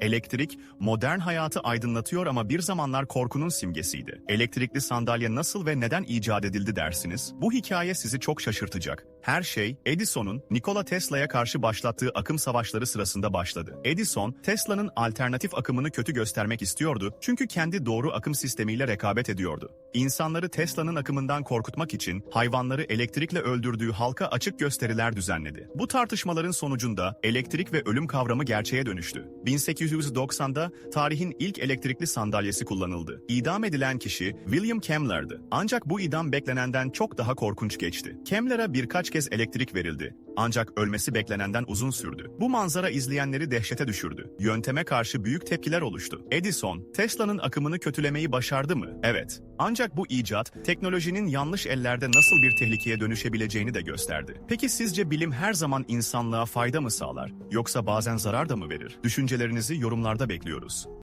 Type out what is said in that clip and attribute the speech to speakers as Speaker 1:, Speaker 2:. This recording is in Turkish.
Speaker 1: Elektrik, modern hayatı aydınlatıyor ama bir zamanlar korkunun simgesiydi. Elektrikli sandalye nasıl ve neden icat edildi dersiniz? Bu hikaye sizi çok şaşırtacak. Her şey Edison'un Nikola Tesla'ya karşı başlattığı akım savaşları sırasında başladı. Edison, Tesla'nın alternatif akımını kötü göstermek istiyordu çünkü kendi doğru akım sistemiyle rekabet ediyordu. İnsanları Tesla'nın akımından korkutmak için hayvanları elektrikle öldürdüğü halka açık gösteriler düzenledi. Bu tartışmaların sonucunda elektrik ve ölüm kavramı gerçeğe dönüştü. 1890'da tarihin ilk elektrikli sandalyesi kullanıldı. İdam edilen kişi William Kemmler'dı. Ancak bu idam beklenenden çok daha korkunç geçti. Kemmler'a birkaç kez elektrik verildi. Ancak ölmesi beklenenden uzun sürdü. Bu manzara izleyenleri dehşete düşürdü. Yönteme karşı büyük tepkiler oluştu. Edison, Tesla'nın akımını kötülemeyi başardı mı? Evet. Ancak bu icat, teknolojinin yanlış ellerde nasıl bir tehlikeye dönüşebileceğini de gösterdi. Peki sizce bilim her zaman insanlığa fayda mı sağlar? Yoksa bazen zarar da mı verir? Düşüncelerinizi yorumlarda bekliyoruz.